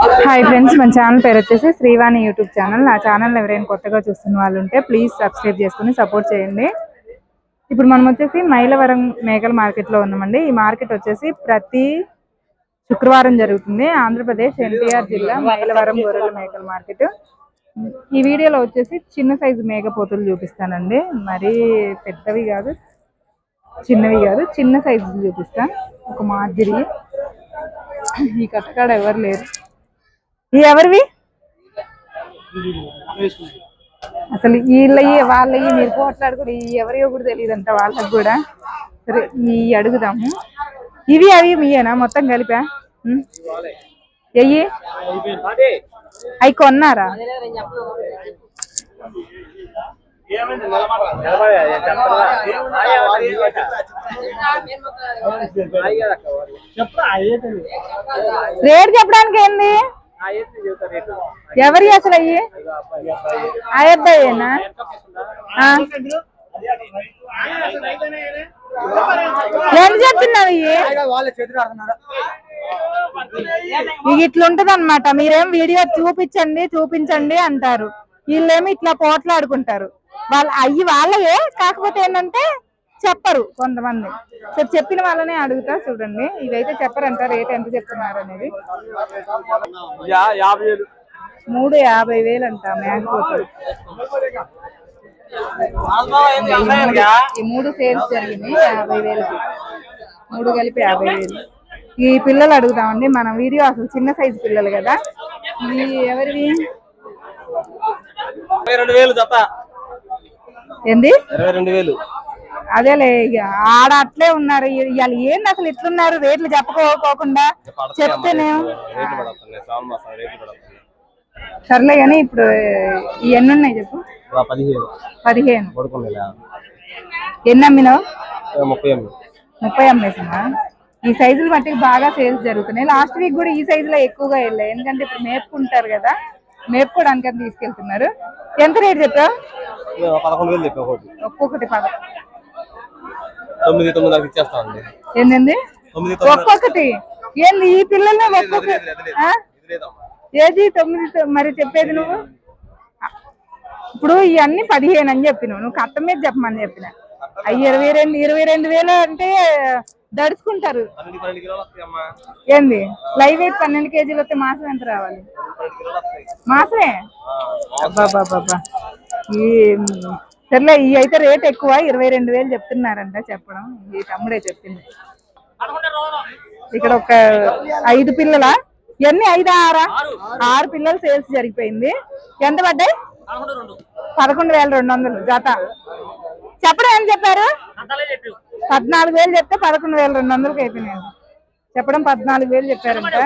Hi friends మన channel పేరు వచ్చేసి శ్రీవాణి యూట్యూబ్ ఛానల్ నా ఛానల్ ఎవరైనా కొత్తగా చూస్తున్న వాళ్ళు ఉంటే ప్లీజ్ సబ్స్క్రైబ్ చేసుకుని సపోర్ట్ చేయండి. ఇప్పుడు మనం వచ్చేసి మైలవరం మేకల మార్కెట్లో ఉన్నామండి. ఈ మార్కెట్ వచ్చేసి ప్రతి శుక్రవారం జరుగుతుంది. ఆంధ్రప్రదేశ్ ఎన్టీఆర్ జిల్లా మైలవరం గొర్రెల మేకల మార్కెట్ ఈ వీడియోలో వచ్చేసి చిన్న సైజు మేకపోతులు చూపిస్తానండి. మరీ పెద్దవి కాదు చిన్నవి కాదు చిన్న సైజు చూపిస్తాను ఒక మాదిరి. ఈ కట్టకాడ ఎవరు లేరు. ఎవరివి? అసలు వీళ్ళవి వాళ్ళవి మీరు పోట్లాడుకుని ఈ ఎవరియో కూడా తెలియదు అంట వాళ్ళకి కూడా. సరే ఈ అడుగుదాము. ఇవి అవి మీయేనా మొత్తం కలిపా? ఎయ్యి అవి కొన్నారా? రేట్ చెప్పడానికి ఏంది ఎవరి అసలు అయ్యి? అయ్యబ్బాయేనా ఏం ఎంత చెప్తున్నావు ఇవి ఇక ఇట్లుంటది అనమాట మీరేం వీడియో చూపించండి చూపించండి అంటారు. వీళ్ళేమి ఇట్లా పోట్లాడుకుంటారు. వాళ్ళ అయ్యి వాళ్ళవే కాకపోతే ఏంటంటే చెప్పరు కొంతమంది. సరే చెప్పిన వాళ్ళనే అడుగుతా చూడండి. ఇవైతే చెప్పరంట రేట్ ఎంత చెప్తున్నారు అనేది. మూడు యాభై వేలు అంట మేకపోతులు ఈ మూడు సేల్స్ జరిగింది యాభై వేలకి. మూడు కలిపి యాభై వేలు. ఈ పిల్లలు అడుగుదామండి మనం వీడియో అసలు చిన్న సైజు పిల్లలు కదా. ఈ ఎవరివి? ఇరవై రెండు వేలు జత. ఏంది? ఇరవై రెండు వేలు. అదేలే ఇక ఆడ అట్లే ఉన్నారు. ఇవాళ ఏంది అసలు ఇట్లున్నారు? రేట్లు చెప్పుకోకుండా చెప్తేనే సర్లే కానీ ఇప్పుడు ఎన్ని ఉన్నాయి చెప్పు? పదిహేను. ఎన్ని అమ్మినావు? ముప్పై అమ్మేసినా? ఈ సైజులు మట్టికి బాగా సేల్స్ జరుగుతున్నాయి. లాస్ట్ వీక్ కూడా ఈ సైజులో ఎక్కువగా వెళ్ళాయి ఎందుకంటే ఇప్పుడు మేపుకుంటారు కదా మేపుకోవడానికి తీసుకెళ్తున్నారు. ఎంత రేట్ చెప్పావు? ఇవాళ పదకొండు వేలు చెప్పి ఒకటి ఒక్కొక్కటి పద తొమ్మిది తొమ్మిది ఇచ్చేస్తామండి. ఏంటండి ఒక్కొక్కటి. ఏంది ఈ పిల్లల్ని ఒక్కొక్క ఏది తొమ్మిది మరి చెప్పేది నువ్వు? ఇప్పుడు ఇవన్నీ పదిహేను అని చెప్పినావు. నువ్వు కట్ట మీద చెప్పమని చెప్పిన. ఇరవై రెండు ఇరవై రెండు వేలు అంటే దడుచుకుంటారు. ఏంది? లైవ్ వెయిట్ పన్నెండు కేజీలు వస్తే మాసం ఎంత రావాలి? మాసమే? ఆ, అబ్బాబాబా ఈ సర్లే ఈ అయితే రేట్ ఎక్కువ ఇరవై రెండు వేలు చెప్తున్నారంట చెప్పడం. ఈ తమ్ముడే చెప్పింది. ఇక్కడ ఒక ఐదు పిల్లల? ఎన్ని? ఐదు ఆరా? ఆరు పిల్లలు సేల్స్ జరిగిపోయింది. ఎంత పడ్డాయి? పదకొండు వేల రెండు వందలు జత. చెప్పడం ఏం చెప్పారు? పద్నాలుగు వేలు చెప్తే పదకొండు వేల రెండు వందలకి అయిపోయినాయి. చెప్పడం పద్నాలుగు వేలు చెప్పారంట.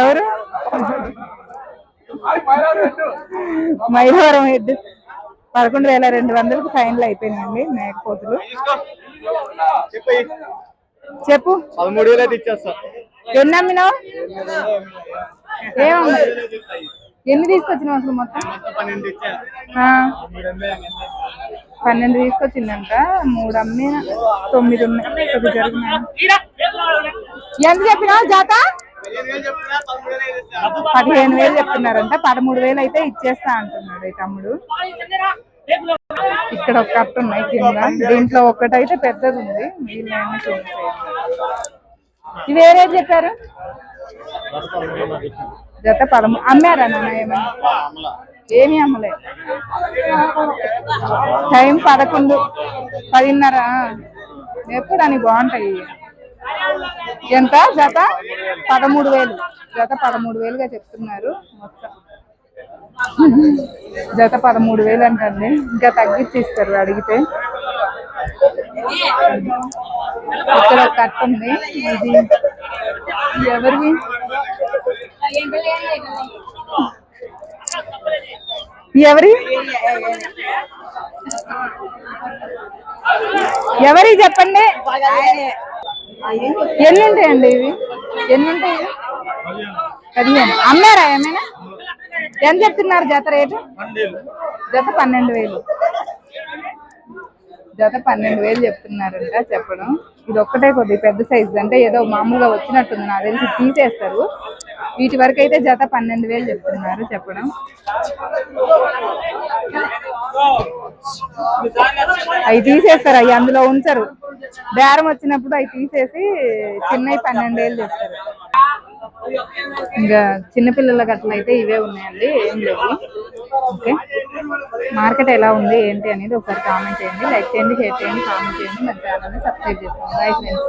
ఎవరు? మైలవరం హెడ్ పదకొండు వేల రెండు వందలకు ఫైనల్ అయిపోయినాయండి మేకపోతులు చెప్పి. పదమూడు వేలు అయితే ఇచ్చేస్తా ఎన్ని అమ్మినావు? ఏమమ్మా? ఎన్ని తీసుకొచ్చినావు అసలు మొత్తం? పన్నెండు తీసుకొచ్చిందంట మూడు అమ్మి తొమ్మిది ఉన్నాయి. ఎంత చెప్పినావు జాత? పదిహేను వేలు చెప్తున్నారంట. పదమూడు వేలు అయితే ఇచ్చేస్తా అంటున్నాడు ఈ తమ్ముడు. ఇక్కడ ఒక కట్ట ఉన్నాయి కింద. దీంట్లో ఒక్కటైతే పెద్దది ఉంది మిగిలిన ఇవి ఏ రేట్ చెప్పారు? జత పదము అమ్మారా నాన్న ఏమైనా ఏమీ అమ్మలే టైం పదకొండు పదిన్నర. ఎప్పుడు అని బాగుంటాయి ఎంత? జత? పదమూడు వేలు. జత పదమూడు వేలుగా చెప్తున్నారు మొత్తం. జత పదమూడు వేలు అంటండి. ఇంకా తగ్గించి ఇస్తారు అడిగితే. ఇక్కడ ఒక ఉంది. ఇది ఎవరివి ఎవరి? ఎవరి చెప్పండి? ఎన్ని ఉంటాయండి ఇవి? ఎన్ని ఉంటాయి? పదిహేను. అమ్మారా ఏమైనా? ఎంత చెప్తున్నారు జత రేటు? జత పన్నెండు వేలు. జత పన్నెండు వేలు చెప్తున్నారంట చెప్పడం. ఇది ఒక్కటే కొద్ది పెద్ద సైజు. అంటే ఏదో మామూలుగా వచ్చినట్టుంది. నాకు తెలిసి తీసేస్తారు. వీటి వరకు అయితే జత పన్నెండు వేలు చెప్తున్నారు చెప్పడం. అవి తీసేస్తారు. అవి అందులో ఉంచరు. బేరం వచ్చినప్పుడు అవి తీసేసి చిన్నవి పన్నెండు వేలు చెప్తారు ఇంకా చిన్నపిల్లలకి అట్లా అయితే ఇవే ఉన్నాయండి ఏం లేవు. ఓకే. మార్కెట్ ఎలా ఉంది ఏంటి అనేది ఒకసారి కామెంట్ చేయండి. లైక్ చేయండి షేర్ చేయండి కామెంట్ చేయండి. మన ఛానల్ని సబ్స్క్రైబ్ చేసుకోండి. Bye friends